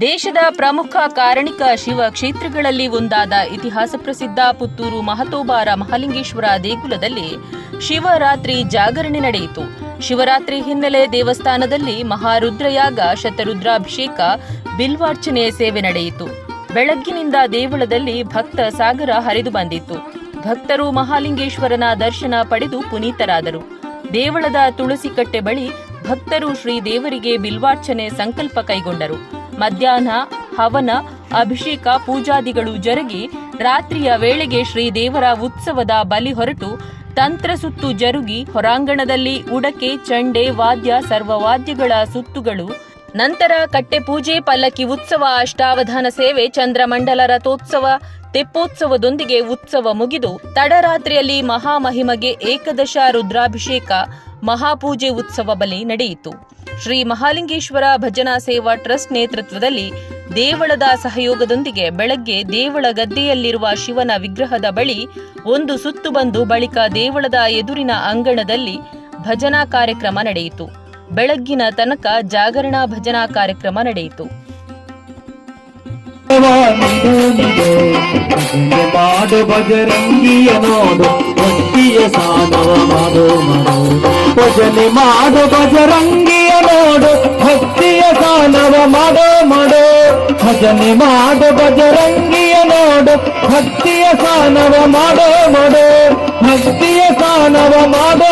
ದೇಶದ ಪ್ರಮುಖ ಕಾರಣಿಕ ಶಿವ ಕ್ಷೇತ್ರಗಳಲ್ಲಿ ಒಂದಾದ ಇತಿಹಾಸ ಪ್ರಸಿದ್ಧ ಪುತ್ತೂರು ಮಹತೋಬಾರ ಮಹಾಲಿಂಗೇಶ್ವರ ದೇಗುಲದಲ್ಲಿ ಶಿವರಾತ್ರಿ ಜಾಗರಣೆ ನಡೆಯಿತು. ಶಿವರಾತ್ರಿ ಹಿನ್ನೆಲೆ ದೇವಸ್ಥಾನದಲ್ಲಿ ಮಹಾರುದ್ರಯಾಗ ಶತರುದ್ರಾಭಿಷೇಕ, ಬಿಲ್ವಾರ್ಚನೆ ಸೇವೆ ನಡೆಯಿತು. ಬೆಳಗ್ಗಿನಿಂದ ದೇವಳದಲ್ಲಿ ಭಕ್ತ ಸಾಗರ ಹರಿದು ಬಂದಿತ್ತು. ಭಕ್ತರು ಮಹಾಲಿಂಗೇಶ್ವರನ ದರ್ಶನ ಪಡೆದು ಪುನೀತರಾದರು. ದೇವಳದ ತುಳಸಿ ಕಟ್ಟೆ ಬಳಿ ಭಕ್ತರು ಶ್ರೀ ದೇವರಿಗೆ ಬಿಲ್ವಾರ್ಚನೆ ಸಂಕಲ್ಪ ಕೈಗೊಂಡರು. ಮಧ್ಯಾಹ್ನ, ಹವನ, ಅಭಿಷೇಕ ಪೂಜಾದಿಗಳು ಜರುಗಿ ರಾತ್ರಿಯ ವೇಳೆಗೆ ಶ್ರೀ ದೇವರ ಉತ್ಸವದ ಬಲಿ ಹೊರಟು ತಂತ್ರ ಸುತ್ತು ಜರುಗಿ ಹೊರಾಂಗಣದಲ್ಲಿ ಉಡಕೆ, ಚಂಡೆ, ವಾದ್ಯ, ಸರ್ವವಾದ್ಯಗಳ ಸುತ್ತುಗಳು, ನಂತರ ಕಟ್ಟೆ ಪೂಜೆ ಪಲ್ಲಕ್ಕಿ ಉತ್ಸವ, ಅಷ್ಟಾವಧಾನ ಸೇವೆ, ಚಂದ್ರಮಂಡಲ ರಥೋತ್ಸವ, ತೆಪ್ಪೋತ್ಸವದೊಂದಿಗೆ ಉತ್ಸವ ಮುಗಿದು ತಡರಾತ್ರಿಯಲ್ಲಿ ಮಹಾಮಹಿಮಗೆ ಏಕದಶ ರುದ್ರಾಭಿಷೇಕ ಮಹಾಪೂಜೆ ಉತ್ಸವ ಬಲಿ ನಡೆಯಿತು. ಶ್ರೀ ಮಹಾಲಿಂಗೇಶ್ವರ ಭಜನಾ ಸೇವಾ ಟ್ರಸ್ಟ್ ನೇತೃತ್ವದಲ್ಲಿ ದೇವಳದ ಸಹಯೋಗದೊಂದಿಗೆ ಬೆಳಗ್ಗೆ ದೇವಳ ಗದ್ದೆಯಲ್ಲಿರುವ ಶಿವನ ವಿಗ್ರಹದ ಬಳಿ ಒಂದು ಸುತ್ತು ಬಂದು ಬಳಿಕ ದೇವಳದ ಎದುರಿನ ಅಂಗಣದಲ್ಲಿ ಭಜನಾ ಕಾರ್ಯಕ್ರಮ ನಡೆಯಿತು. ಬೆಳಗ್ಗಿನ ತನಕ ಜಾಗರಣಾ ಭಜನಾ ಕಾರ್ಯಕ್ರಮ ನಡೆಯಿತು. ಬಜರಂಗಿಯ ನೋಡು ಭಕ್ತಿಯ ಸಾಧವ ಮಾಡೋ ಭಜನೆ ಮಾಡು ಬಜರಂಗಿಯ ನೋಡು, ಭಕ್ತಿಯ ಸಾಧವ ಮಾಡೋ ಮಾಡೋ. ಭಜನೆ ಮಾಡು ಬಜರಂಗಿಯ ನೋಡು, ಭಕ್ತಿಯ ಸಾನವ ಮಾಡೋ ಮಾಡೋ. ಭಕ್ತಿಯ ಸಾನವ ಮಾಡೋ